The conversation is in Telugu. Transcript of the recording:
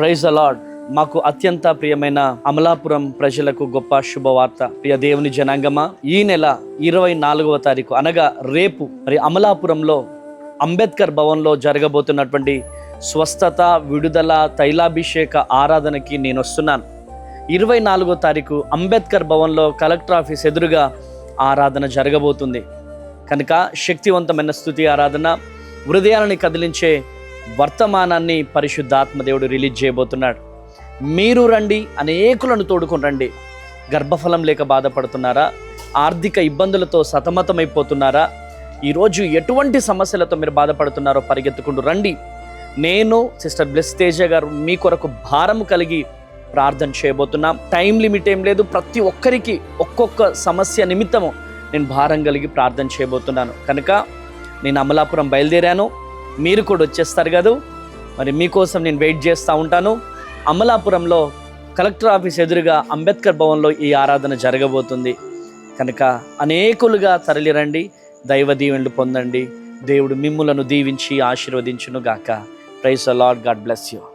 ప్రైజ్ అలాడ్ మాకు అత్యంత ప్రియమైన అమలాపురం ప్రజలకు గొప్ప శుభవార్త. ప్రియ దేవుని జనాంగమా ఈ నెల ఇరవై నాలుగవ తారీఖు అనగా రేపు మరి అమలాపురంలో అంబేద్కర్ భవన్లో జరగబోతున్నటువంటి స్వస్థత విడుదల తైలాభిషేక ఆరాధనకి నేను వస్తున్నాను. ఇరవై నాలుగో తారీఖు అంబేద్కర్ భవన్లో కలెక్టర్ ఆఫీస్ ఎదురుగా ఆరాధన జరగబోతుంది. కనుక శక్తివంతమైన స్థుతి ఆరాధన హృదయాలని కదిలించే వర్తమానాన్ని పరిశుద్ధాత్మ దేవుడు రిలీజ్ చేయబోతున్నాడు. మీరు రండి అనేకులను తోడుకొని రండి. గర్భఫలం లేక బాధపడుతున్నారా? ఆర్థిక ఇబ్బందులతో సతమతమైపోతున్నారా? ఈరోజు ఎటువంటి సమస్యలతో మీరు బాధపడుతున్నారో పరిగెత్తుకుంటూ రండి. నేను సిస్టర్ బ్లెస్ తేజ గారు మీ కొరకు భారం కలిగి ప్రార్థన చేయబోతున్నాం. టైం లిమిట్ ఏం లేదు. ప్రతి ఒక్కరికి ఒక్కొక్క సమస్య నిమిత్తము నేను భారం కలిగి ప్రార్థన చేయబోతున్నాను. కనుక నేను అమలాపురం బయలుదేరాను. మీరు కూడా వచ్చేస్తారు కదా. మరి మీకోసం నేను వెయిట్ చేస్తూ ఉంటాను. అమలాపురంలో కలెక్టర్ ఆఫీస్ ఎదురుగా అంబేద్కర్ భవన్లో ఈ ఆరాధన జరగబోతుంది. కనుక అనేకులుగా తరలిరండి. దైవ దీవెనలు పొందండి. దేవుడు మిమ్ములను దీవించి ఆశీర్వదించును గాక praise lord god bless you